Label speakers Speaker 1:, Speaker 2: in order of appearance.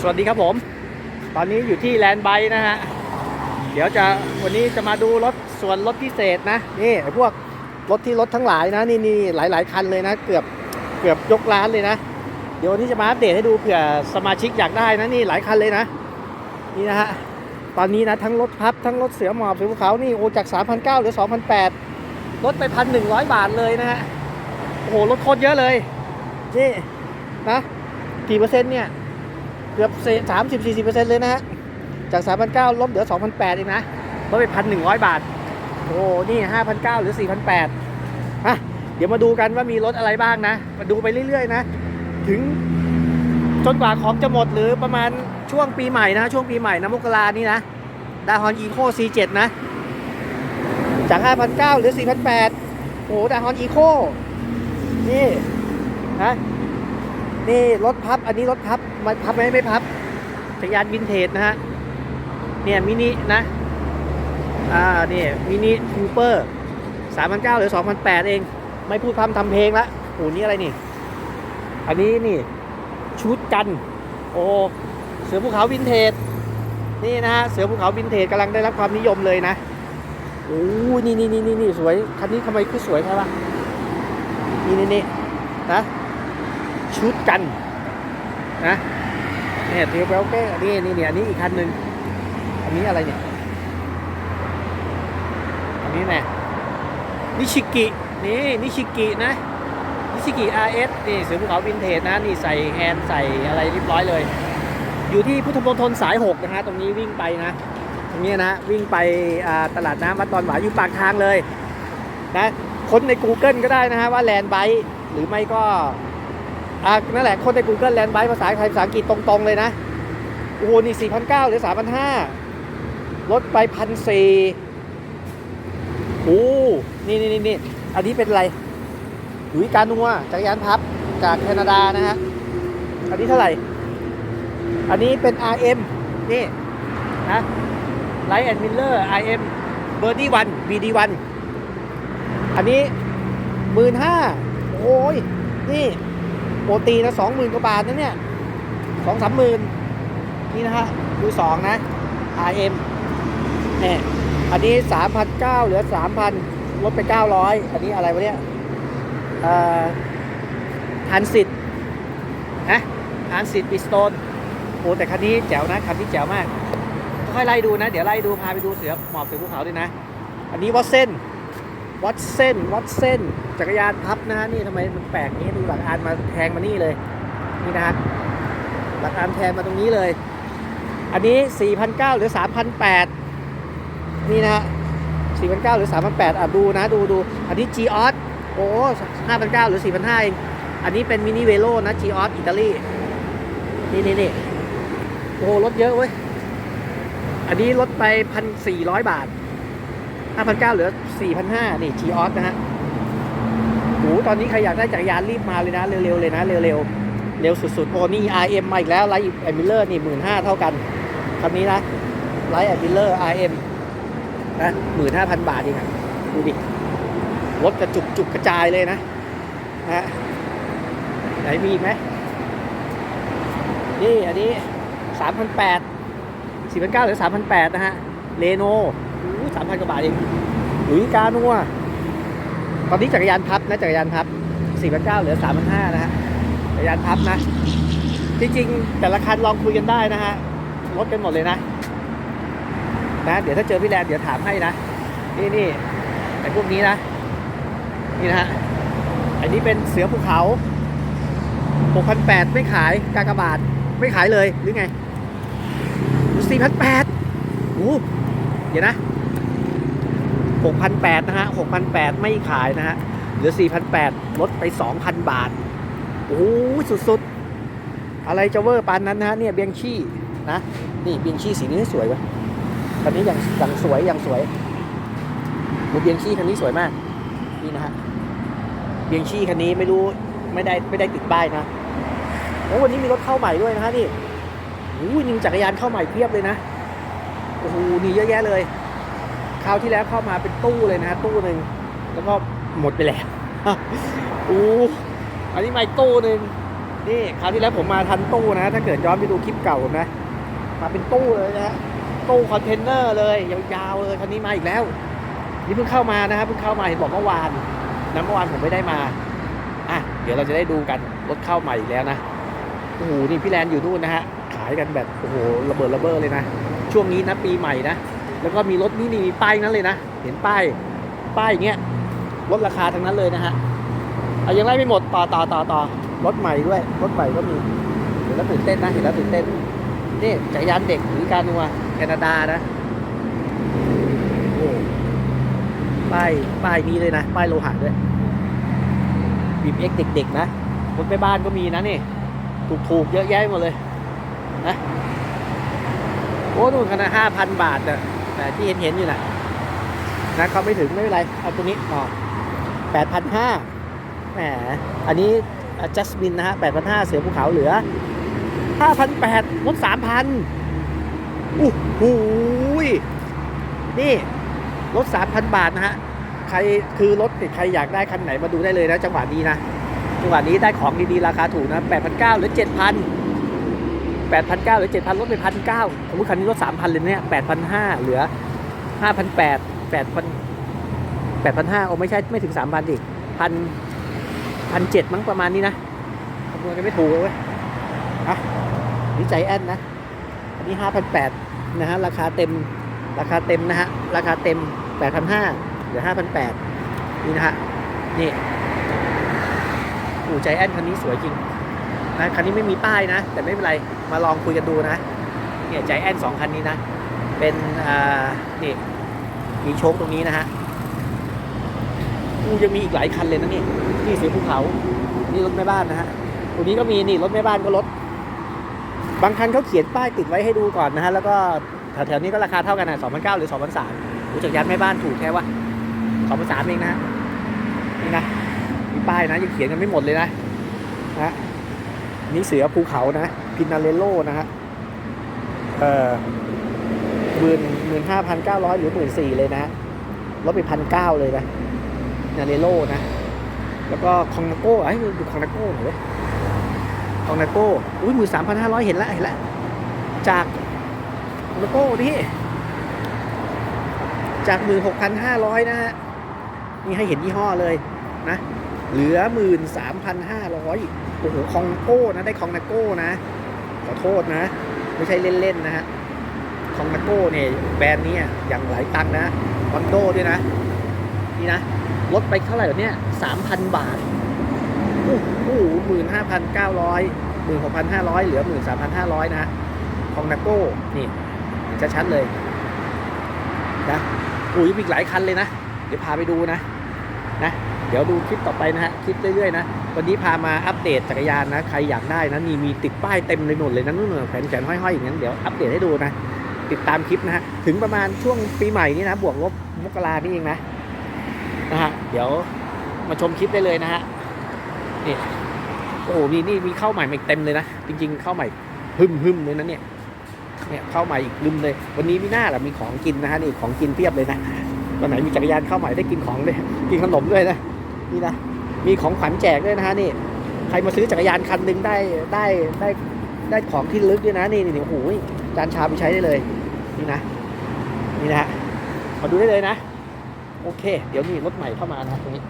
Speaker 1: สวัสดีครับผม ตอนนี้อยู่ที่แลนด์ไบนะฮะ เดี๋ยวจะวันนี้จะมาดูรถส่วนรถพิเศษนะ นี่พวกรถที่รถทั้งหลายนะนี่นี่หลายหลายคันเลยนะ เกือบเกือบยกร้านเลยนะ เดี๋ยววันนี้จะมาอัปเดตให้ดูเผื่อสมาชิกอยากได้นะนี่หลายคันเลยนะ นี่นะฮะ ตอนนี้นะทั้งรถพับทั้งรถเสือหมอบเสือภูเขานี่โอจาก 3,900เหรือ 2,800ลดไป 1,100 บาทเลยนะฮะ โอ้โหลดโคตรเยอะเลย นี่นะกี่เปอร์เซ็นต์เนี่ย เกือบสามสิบสี่สิบเปอร์เซ็นต์เลยนะฮะ จากสามพันเก้าลดเหลือสองพันแปดเองนะลดไปพันหนึ่งร้อยบาท โอ้นี่ห้าพันเก้าหรือสี่พันแปดฮะเดี๋ยวมาดูกันว่ามีรถอะไรบ้างนะ มาดูไปเรื่อยๆนะ ถึงจนกว่าของจะหมดหรือประมาณช่วงปีใหม่นะ ช่วงปีใหม่นะมกรานี่นะดาฮอนอีโค C7 นะ จาก 5,900เหรือ 4,800โอ้ดาฮอนอีโค นี่ ฮะ นี่รถพับ อันนี้รถพับ มันพับไหมไม่พับ จักรยานวินเทจนะฮะ เนี่ยมินินะ อ่า นี่มินิคูเปอร์สามพันเก้าหรือสองพันแปดเอง ไม่พูดพร่ำทำเพลงละโอ้นี่อะไรนี่ อันนี้นี่ ชุดกัน โอ้เสือภูเขาวินเทจ นี่นะฮะ เสือภูเขาวินเทจกำลังได้รับความนิยมเลยนะโอ้นี่นี่นี่นี่นี่สวย คันนี้ทำไมคือสวยใช่ปะนี่นี่นี่นะ ชุดกันนะเนี่ยเทปเวลเก้นี่นี่เนี่ยอันนี้อีกคันหนึ่งอันนี้อะไรเนี่ยอันนี้แน่นิชิกินี่นิชิกินะนิชิกิ RS นี่เสือภูเขาวินเทจนะนี่ใส่แฮนด์ใส่อะไรเรียบร้อยเลย อยู่ที่พุทธมณฑลสาย6นะฮะตรงนี้วิ่งไปนะ ตรงนี้นะวิ่งไปตลาดน้ำวัดตอนหวายอยู่ปากทางเลยนะค้นใน Google ก็ได้นะฮะว่าแลนด์ไบหรือไม่ก็ อ่านั่นแหละคนใน Google Land Byte ภาษาไทยภาษาอังกฤษตรงๆเลยนะ โอ้โห นี่ 4,900หรือ 3,500ลดไปพันสี่โอ้นี่นี่นี่นี่อันนี้เป็นอะไรหลุยการนัวจักรยานพับจากแคนาดานะฮะ อันนี้เท่าไหร่ อันนี้เป็น RM นี่นะไลท์แอนด์มิลเลอร์ RM เบอร์ดี้วัน BD วันอันนี้หมื่นห้าโอ้ยนี่ โปรตีนะสองหมื่นกว่าบาทนะเนี่ยสองสามหมื่นนี่นะฮะดูสองนะ RM เนี่ยอันนี้สามพันเก้าเหลือสามพันลดไปเก้าร้อยอันนี้อะไรวะเนี่ยอ่อทันสิทธ์นะทันสิทธิ์ปิสโตนโอ้แต่คันนี้แจ๋วนะคันนี้แจ๋วมากค่อยไล่ดูนะ เดี๋ยวไล่ดูพาไปดูเสือหมอบเสือภูเขาด้วยนะ อันนี้วัดเส้น วัดเส้น วัดเส้น จักรยานพับนะฮะนี่ทำไมมันแปลกนี้ดูหลักอานมาแทงมานี่เลยนี่นะฮะหลักอานแทงมาตรงนี้เลย อันนี้ 4,900หรือ 3,800 นี่นะฮะ4,900หรือ 3,800อะดูนะดูดูอันนี้ g o s โอ้5,900หรือ 4,500เองอันนี้เป็นมินิเวโ o นะ g o s อิตาลีนี่นี่นี่โอ้โหลดเยอะเว้ย อันนี้ลดไป 1,400 บาท 5,900เหลือ 4,500 นี่ g o s นะฮะโอ้ตอนนี้ใครอยากได้จักรยานรีบมาเลยนะ เร็วๆ เลยนะ เร็วๆ เร็วสุดๆ โอ้นี่ RM มาอีกแล้วไลท์แอมิเลอร์นี่ 15,000 เท่ากันคันนี้นะไลท์แอมิเลอร์ RM นะ15,000 บาทเองดูดิ รถกระจุกจุกกระจายเลยนะฮะไหนมีอีกไหมนี่ อันนี้ 3,800 4,900หรือ3,800 นะฮะเรโน่ สามพันกว่าบาทเองหลุยกานัวตอนนี้จักรยานพับนะจักรยานพับ4,900เหลือ3,500นห้านะฮะจักรยานพับนะ จริงๆ แต่ละคันลองคุยกันได้นะฮะลดกันหมดเลยนะ นะเดี๋ยวถ้าเจอพี่แลนเดี๋ยวถามให้นะ นี่นี่ไอ้พวกนี้นะ นี่นะฮะอันนี้เป็นเสือภูเขา6,800 ไม่ขายกากบาท ไม่ขายเลย หรือไง 4,800โอ้เดี๋ยวนะ 6,800นะฮะ6,800 ไม่ขายนะฮะ เหลือ 4,800 ลดไป 2,000 บาท โอ้ยสุดๆ อะไรจะเวอร์ปานนั้นนะฮะ เนี่ยเบียงชี่นะ นี่เบียงชี่สีนี้สวยวะคันนี้อย่างอย่างสวยอย่างสวยดูเบียงชี่คันนี้สวยมาก นี่นะฮะ เบียงชี่คันนี้ไม่รู้ไม่ได้ไม่ได้ติดป้ายนะโอ้วันนี้มีรถเข้าใหม่ด้วยนะฮะนี่โอ้ยนี่จักรยานเข้าใหม่เพียบเลยนะ โอ้โห นี่เยอะแยะเลย คราวที่แล้วเข้ามาเป็นตู้เลยนะตู้หนึ่งแล้วก็หมดไปแล้วโอ้อันนี้มาตู้หนึ่งนี่คราวที่แล้วผมมาทันตู้นะ ถ้าเกิดย้อนไปดูคลิปเก่าผมนะ มาเป็นตู้เลยนะฮะตู้คอนเทนเนอร์เลยยาวๆเลยคันนี้มาอีกแล้ว นี่เพิ่งเข้ามานะครับเพิ่งเข้ามาเห็นบอกเมื่อวานนะเมื่อวานผมไม่ได้มาอะเดี๋ยวเราจะได้ดูกันรถเข้าใหม่อีกแล้วนะโอ้โหนี่พี่แลนอยู่นู่นนะฮะขายกันแบบโอ้โหระเบิดระเบ้อเลยนะ ช่วงนี้นะปีใหม่นะ แล้วก็มีรถนี่นี่มีป้ายนั้นเลยนะ เห็นป้าย ป้ายอย่างเงี้ยลดราคาทั้งนั้นเลยนะฮะเอายังไล่ไม่หมดต่อต่อต่อต่อรถใหม่ด้วย รถใหม่ก็มีเห็นแล้วตื่นเต้นนะเห็นแล้วตื่นเต้นนี่จักรยานเด็กหรือการนัวแคนาดานะโอ้ป้ายป้ายนี้เลยนะ ป้ายโลหะด้วยบีบเอ็กเด็กๆนะรถไปบ้านก็มีนะนี่ ถูกๆ เยอะแยะหมดเลย นะ โอ้นู่นขนาดห้าพันบาทอะ แต่ที่เห็นเห็นอยู่นะนะเขาไม่ถึงไม่เป็นไร เอาตัวนี้อ๋อแปดพันห้าแหม อันนี้จัสมินนะฮะแปดพันห้าเสือภูเขาเหลือห้าพันแปดลดสามพันอู้หูยนี่ลดสามพันบาทนะฮะ ใครคือรถติดใครอยากได้คันไหนมาดูได้เลยนะจังหวะนี้นะ จังหวะนี้ได้ของดีๆ ราคาถูกนะแปดพันเก้าหรือเจ็ดพัน แปดพันเก้าหรือเจ็ดพันลดไปพันเก้าสมมติคันนี้ลดสามพันเลยเนี่ยแปดพันห้าเหลือห้าพันแปดแปดพันแปดพันห้าโอ้ไม่ใช่ไม่ถึงสามพันดิพันพันเจ็ดมั้งประมาณนี้นะคำนวณกันไม่ถูกเลยเว้ยอะนี่ใจแอนนะอันนี้ห้าพันแปดนะฮะราคาเต็มราคาเต็มนะฮะราคาเต็มแปดพันห้าเหลือห้าพันแปดนี่นะฮะนี่อูใจแอนคันนี้สวยจริง นะคันนี้ไม่มีป้ายนะ แต่ไม่เป็นไรมาลองคุยกันดูนะเนี่ยใจแอนสองคันนี้นะ เป็นอ่านี่มีโชคตรงนี้นะฮะอูยังมีอีกหลายคันเลยนะนี่นี่สีภูเขา นี่รถแม่บ้านนะฮะตรงนี้ก็มีนี่รถแม่บ้านก็รถ บางคันเขาเขียนป้ายติดไว้ให้ดูก่อนนะฮะแล้วก็แถวๆนี้ก็ราคาเท่ากันนะสองพันเก้าหรือสองพันสามรู้จักยานแม่บ้านถูกแค่ว่าสองพันสามเองนะฮะนี่นะมีป้ายนะยังเขียนกันไม่หมดเลยนะนะ นี่เสือภูเขานะ พินาเลโลนะฮะ เอ่อหมื่นหมื่นห้าพันเก้าร้อยหรือหมื่นสี่เลยนะลดไปพันเก้าเลยนะนาเลโลนะ แล้วก็คองนาโก้ไอ้ยดูคองนาโก้หน่อยเว้ยคองนาโก้ อุ้ยหมื่นสามพันห้าร้อยเห็นแล้วเห็นแล้วจากคองนาโก้นี่จากหมื่นหกพันห้าร้อยนะฮะ นี่ให้เห็นยี่ห้อเลยนะ เหลือหมื่นสามพันห้าร้อย โอ้โหคองโก้นะได้คองนาโก้นะ ขอโทษนะ ไม่ใช่เล่นๆนะฮะคองนาโก้เนี่ยแบรนด์นี้อย่างหลายตังนะคอนโดด้วยนะ นี่นะลดไปเท่าไหร่วเนี่ยสามพันบาทโอ้โหหมื่นห้าพันเก้าร้อยหมื่นหกพันห้าร้อยเหลือหมื่นสามพันห้าร้อยนะฮะคองนาโก้นี่เห็นชัดๆเลยนะโอ้ยอีกหลายคันเลยนะ เดี๋ยวพาไปดูนะ นะ เดี๋ยวดูคลิปต่อไปนะฮะคลิปเรื่อยๆนะวันนี้พามาอัปเดตจักรยานนะใครอยากได้นะนี่มีติดป้ายเต็มเลยหมดเลยนะนู่นนะแขวนแขวนห้อยๆอย่างนั้นเดี๋ยวอัปเดตให้ดูนะ ติดตามคลิปนะฮะถึงประมาณช่วงปีใหม่นี้นะ บวกลบมกรานี่เองนะนะฮะเดี๋ยวมาชมคลิปได้เลยนะฮะนี่โอ้โหนี่นี่มีเข้าใหม่มาอีกเต็มเลยนะจริง ๆ เข้าใหม่หึมหึมเลยนะเนี่ยเนี่ยเข้าใหม่อีกลืมเลย วันนี้มีหน้าหละมีของกินนะฮะนี่ของกินเพียบเลยนะ วันไหนมีจักรยานเข้าใหม่ได้กินของด้วยกินขนมด้วยนะนี่นะมีของขวัญแจกด้วยนะฮะนี่ ใครมาซื้อจักรยานคันหนึ่งได้ได้ได้ได้ของที่ลึกด้วยนะนี่นี่โอ้โหจานชาไปใช้ได้เลยนี่นะนี่นะฮะมาดูได้เลยนะ โอเค เดี๋ยวมีรถใหม่เข้ามานะตรงนี้